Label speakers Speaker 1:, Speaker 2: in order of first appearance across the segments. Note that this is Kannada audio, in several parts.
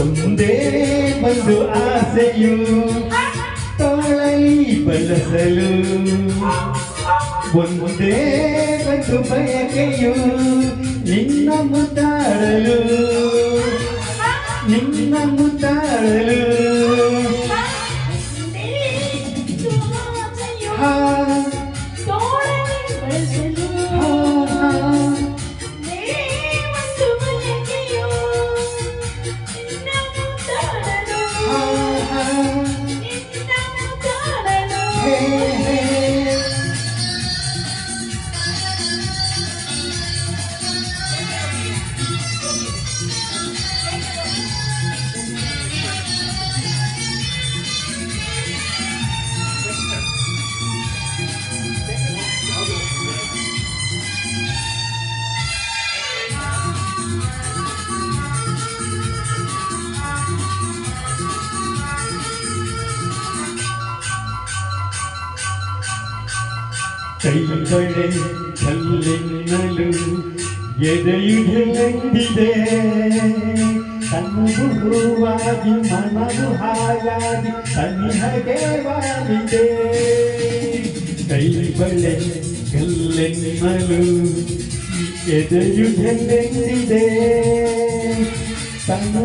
Speaker 1: ಒಂದೇ ಒಂದು ಆಸೆಯು ತಾಳಲಿ ಬಳಸಲು ಒಂದೇ ಒಂದು ಬಯಕೆಯು ನಿನ್ನ ಮುತ್ತಾಡಲು ನಿನ್ನ ಮುದ್ದಾಡಲು Hey. ಕೈಗಳೇ ಕಲ್ಲಿನ್ನಲು ಎದೆಯು ಹೆಂದಿದೆ ಕಣ್ಣು ಹೂವಾಗಿ ಮನವು ಹಾಗಾಗಿ ಸನಿಹಗೆ ವಾಲಿದೆ ಕೈಗಳೇ ಕಲ್ಲೆನ್ನಲು ಎದೆಯು ಹೆಂದಿದೆ ಕಣ್ಣು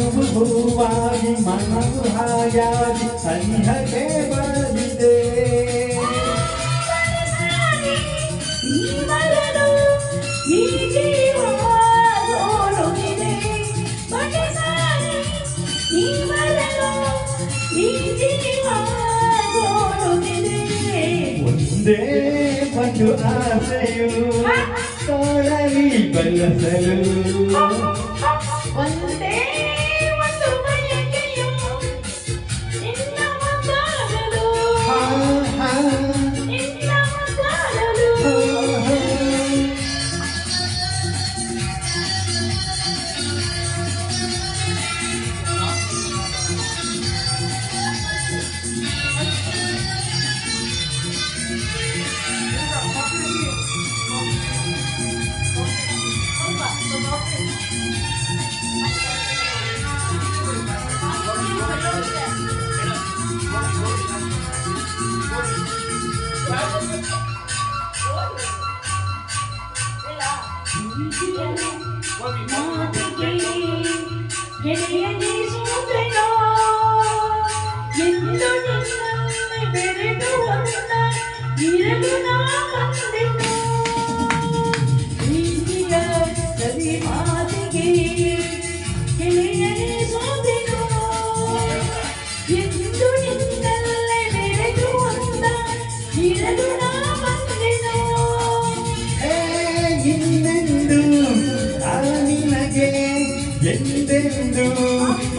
Speaker 2: Say what do I
Speaker 1: say you? Sorry, but Yeah.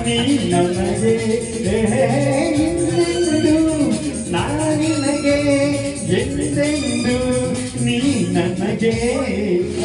Speaker 1: ನೀ ನನಗೆ ಹೇ, ಇನ್ನೆಂದು ನಾ ನಿನಗೆ ಎಂದೆಂದು ನೀ ನನಗೆ
Speaker 2: ಒಂದೇ